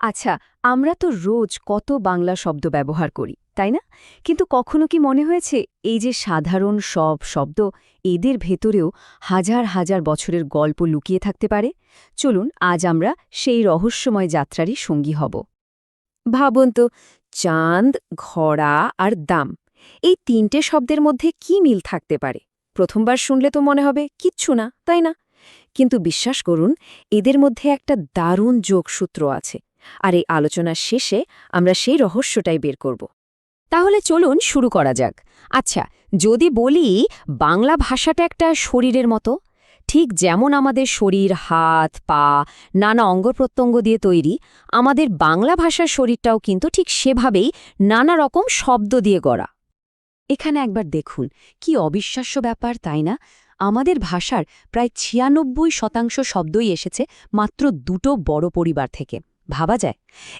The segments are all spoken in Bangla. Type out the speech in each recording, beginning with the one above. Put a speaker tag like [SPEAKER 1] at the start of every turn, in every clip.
[SPEAKER 1] আচ্ছা আমরা তো রোজ কত বাংলা শব্দ ব্যবহার করি, তাই না? কিন্তু কখনো কি মনে হয়েছে এই যে সাধারণ সব শব্দ, এদের ভেতরেও হাজার হাজার বছরের গল্প লুকিয়ে থাকতে পারে? চলুন, আজ আমরা সেই রহস্যময় যাত্রারই সঙ্গী হব। ভাবুন তো, চাঁদ, ঘোড়া আর দাম, এই তিনটে শব্দের মধ্যে কি মিল থাকতে পারে? প্রথমবার শুনলে তো মনে হবে, কিচ্ছু না, তাই না? কিন্তু বিশ্বাস করুন, এদের মধ্যে একটা দারুণ যোগসূত্র আছে আর এই আলোচনার শেষে আমরা সেই রহস্যটাই বের করব। তাহলে চলুন শুরু করা যাক। আচ্ছা যদি বলি বাংলা ভাষাটা একটা শরীরের মতো, ঠিক যেমন আমাদের শরীর, হাত, পা, নানা অঙ্গপ্রত্যঙ্গ দিয়ে তৈরি, আমাদের বাংলা ভাষার শরীরটাও কিন্তু ঠিক সেভাবেই নানা রকম শব্দ দিয়ে গড়া। এখানে একবার দেখুন, কি অবিশ্বাস্য ব্যাপার, তাই না? আমাদের ভাষার প্রায় ছিয়ানব্বই শতাংশ শব্দই এসেছে মাত্র দুটো বড় পরিবার থেকে। ভাবা যায়।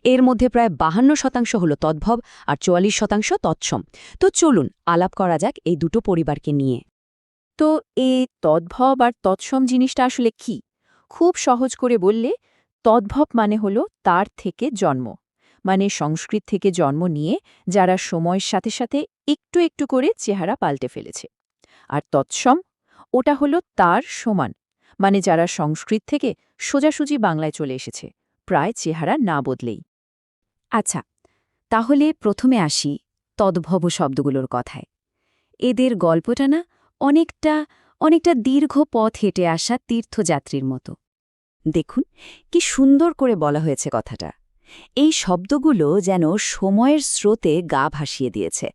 [SPEAKER 1] এর মধ্যে প্রায় বাহান্ন শতাংশ হল তদ্ভব আর চুয়াল্লিশ শতাংশ তৎসম। তো চলুন, আলাপ করা যাক এই দুটো পরিবারকে নিয়ে। তো এই তদ্ভব আর তৎসম জিনিসটা আসলে কি? খুব সহজ করে বললে, তদ্ভব মানে হল তার থেকে জন্ম। মানে সংস্কৃত থেকে জন্ম নিয়ে যারা সময়ের সাথে সাথে একটু একটু করে চেহারা পাল্টে ফেলেছে। আর তৎসম, ওটা হলো তার সমান। মানে যারা সংস্কৃত থেকে সোজাসুজি বাংলায় চলে এসেছে। প্রায় চেহারা না বদলেই। আচ্ছা তাহলে প্রথমে আসি তদ্ভব শব্দগুলোর কথায়। এদের গল্পটা না অনেকটা অনেকটা দীর্ঘ পথ হেঁটে আসা তীর্থযাত্রীর মতো। দেখুন, কি সুন্দর করে বলা হয়েছে কথাটা। এই শব্দগুলো যেন সময়ের স্রোতে গা ভাসিয়ে দিয়েছে।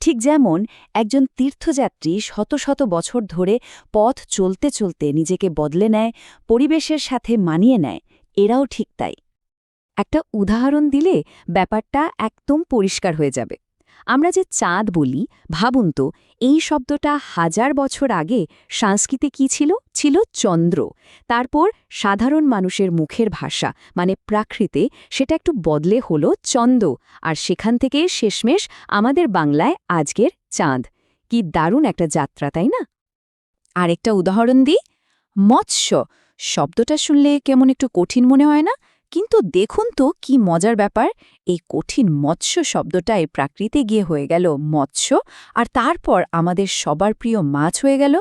[SPEAKER 1] ঠিক যেমন একজন তীর্থযাত্রী শত শত বছর ধরে পথ চলতে চলতে নিজেকে বদলে নেয়, পরিবেশের সাথে মানিয়ে নেয় এরাও ঠিক তাই। একটা উদাহরণ দিলে ব্যাপারটা একদম পরিষ্কার হয়ে যাবে। আমরা যে চাঁদ বলি, ভাবুন তো, এই শব্দটা হাজার বছর আগে সংস্কৃতে কি ছিল? ছিল চন্দ্র। তারপর সাধারণ মানুষের মুখের ভাষা মানে প্রাকৃতে, সেটা একটু বদলে হলো চন্দ আর সেখান থেকে শেষমেশ আমাদের বাংলায় আজকের চাঁদ। কি দারুণ একটা যাত্রা, তাই না? আরেকটা উদাহরণ দিই। মৎস্য শব্দটা শুনলে কেমন একটু কঠিন মনে হয় না? কিন্তু দেখুন তো কি মজার ব্যাপার, এই কঠিন মৎস্য শব্দটাই প্রাকৃতে গিয়ে হয়ে গেল মৎস্য আর তারপর আমাদের সবার প্রিয় মাছ হয়ে গেল।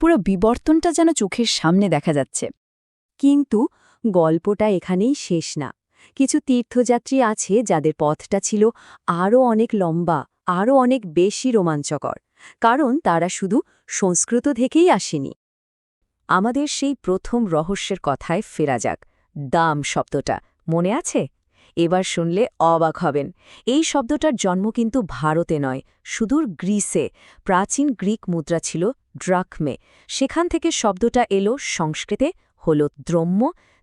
[SPEAKER 1] পুরো বিবর্তনটা যেন চোখের সামনে দেখা যাচ্ছে। কিন্তু গল্পটা এখানেই শেষ না। কিছু তীর্থযাত্রী আছে যাদের পথটা ছিল আরও অনেক লম্বা আরও অনেক বেশি রোমাঞ্চকর। কারণ তারা শুধু সংস্কৃত থেকেই আসেনি। আমাদের সেই প্রথম রহস্যের কথায় ফেরা যাক। দাম শব্দটা, মনে আছে? এবার শুনলে অবাক হবেন। এই শব্দটার জন্ম কিন্তু ভারতে নয়, সুদূর গ্রিসে। প্রাচীন গ্রিক মুদ্রা ছিল ড্রাকমে সেখান থেকে শব্দটা এলো সংস্কৃতে হল দ্রম্য,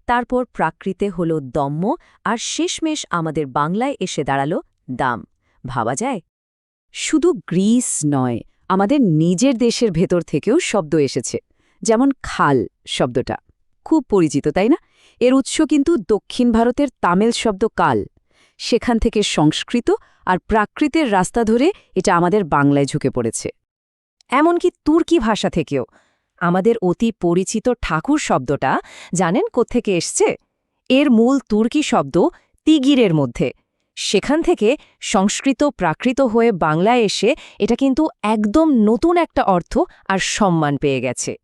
[SPEAKER 1] তারপর প্রাকৃতে হল দম্য, আর শেষমেশ আমাদের বাংলায় এসে দাঁড়াল দাম। ভাবা যায়? শুধু গ্রিস নয়, আমাদের নিজের দেশের ভেতর থেকেও শব্দ এসেছে। যেমন খাল শব্দটা। খুব পরিচিত, তাই না? এর উৎস কিন্তু দক্ষিণ ভারতের তামিল শব্দ কাল। সেখান থেকে সংস্কৃত আর প্রাকৃতের রাস্তা ধরে এটা আমাদের বাংলায় ঝুঁকে পড়েছে। এমনকি তুর্কি ভাষা থেকেও। আমাদের অতি পরিচিত ঠাকুর শব্দটা জানেন কোত্থেকে এসছে? এর মূল তুর্কি শব্দ তিগিরের মধ্যে। সেখান থেকে সংস্কৃত প্রাকৃত হয়ে বাংলায় এসে এটা কিন্তু একদম নতুন একটা অর্থ আর সম্মান পেয়ে গেছে।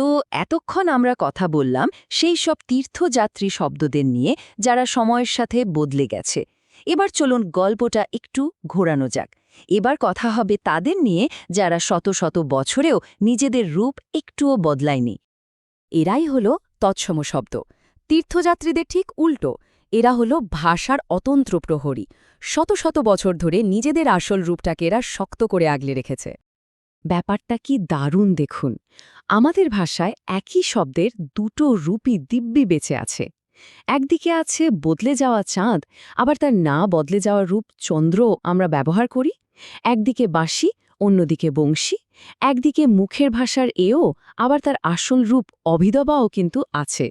[SPEAKER 1] তো এতক্ষণ আমরা কথা বললাম সেই সব তীর্থযাত্রী শব্দদের নিয়ে যারা সময়ের সাথে বদলে গেছে। এবার চলুন গল্পটা একটু ঘোরানো যাক। এবার কথা হবে তাদের নিয়ে যারা শত শত বছরেও নিজেদের রূপ একটুও বদলায়নি। এরাই হল তৎসম শব্দ। তীর্থযাত্রীদের ঠিক উল্টো। এরা হল ভাষার অতন্ত্র প্রহরী। শত শত বছর ধরে নিজেদের আসল রূপটাকে এরা শক্ত করে আগলে রেখেছে। ব্যাপারটা কি দারুণ দেখুন। আমাদের ভাষায় একই শব্দের দুটো রূপই দিব্যি বেঁচে আছে। একদিকে আছে বদলে যাওয়া চাঁদ, আবার তার না বদলে যাওয়া রূপ চন্দ্র আমরা ব্যবহার করি। একদিকে বাঁশি, অন্যদিকে বংশী। একদিকে মুখের ভাষার এও, আবার তার আসল রূপ অভিদবাও কিন্তু আছে।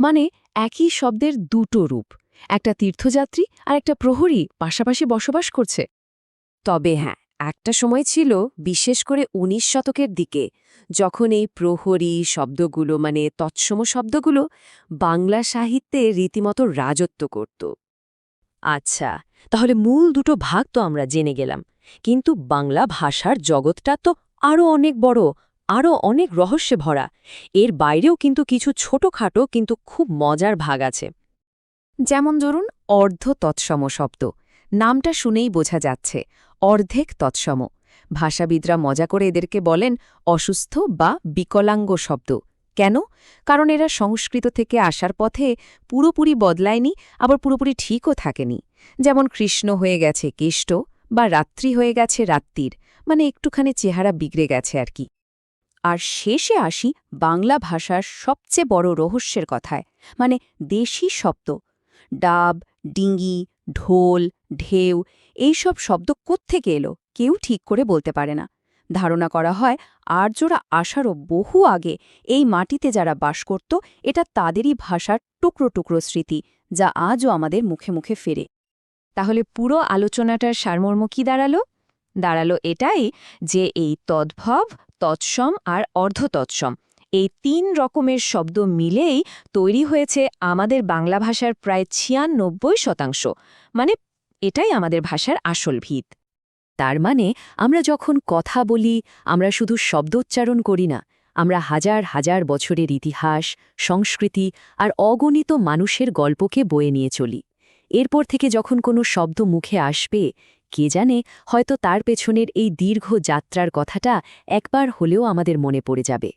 [SPEAKER 1] মানে একই শব্দের দুটো রূপ, একটা তীর্থযাত্রী আর একটা প্রহরী পাশাপাশি বসবাস করছে। তবে হ্যাঁ একটা সময় ছিল, বিশেষ করে উনিশ শতকের দিকে, যখন এই প্রহরী শব্দগুলো মানে তৎসম শব্দগুলো, বাংলা সাহিত্যে রীতিমতো রাজত্ব করত।
[SPEAKER 2] আচ্ছা তাহলে মূল দুটো ভাগ তো আমরা জেনে গেলাম, কিন্তু বাংলা ভাষার জগৎটা তো আরও অনেক বড় আরও অনেক রহস্যে ভরা, এর বাইরেও কিন্তু কিছু ছোটখাটো কিন্তু খুব মজার ভাগ আছে।
[SPEAKER 1] যেমন ধরুন, অর্ধ তৎসম শব্দ, নামটা শুনেই বোঝা যাচ্ছে অর্ধেক তৎসম। ভাষাবিদরা মজা করে এদেরকে বলেন অসুস্থ বা বিকলাঙ্গ শব্দ। কেন? কারণ এরা সংস্কৃত থেকে আসার পথে পুরোপুরি বদলায়নি, আবার পুরোপুরি ঠিকও থাকেনি। যেমন কৃষ্ণ হয়ে গেছে কেষ্ট বা রাত্রি হয়ে গেছে রাত্রির মানে একটুখানি চেহারা বিগড়ে গেছে আর কি। আর শেষে আসি বাংলা ভাষার সবচেয়ে বড় রহস্যের কথায় মানে দেশি শব্দ। ডাব, ডিঙ্গি, ঢোল, ঢেউ এইসব শব্দ কোত্থেকে এলো? কেউ ঠিক করে বলতে পারে না। ধারণা করা হয়, আর্যরা আসারও বহু আগে এই মাটিতে যারা বাস করত, এটা তাদেরই ভাষার টুকরো টুকরো স্মৃতি, যা আজও আমাদের মুখে মুখে ফেরে। তাহলে পুরো আলোচনাটার সারমর্ম কি দাঁড়াল? দাঁড়াল এটাই যে এই তদ্ভব, তৎসম আর অর্ধতৎসম, এই তিন রকমের শব্দ মিলেই তৈরি হয়েছে আমাদের বাংলা ভাষার প্রায় ছিয়ানব্বই শতাংশ মানে এটাই আমাদের ভাষার আসল ভিত। তার মানে আমরা যখন কথা বলি, আমরা শুধু শব্দোচ্চারণ করি না, আমরা হাজার হাজার বছরের ইতিহাস, সংস্কৃতি আর অগণিত মানুষের গল্পকে বয়ে নিয়ে চলি। এরপর থেকে যখন কোনো শব্দ মুখে আসবে, কে জানে, হয়তো তার পেছনের এই দীর্ঘ যাত্রার কথাটা একবার হলেও আমাদের মনে পড়ে যাবে।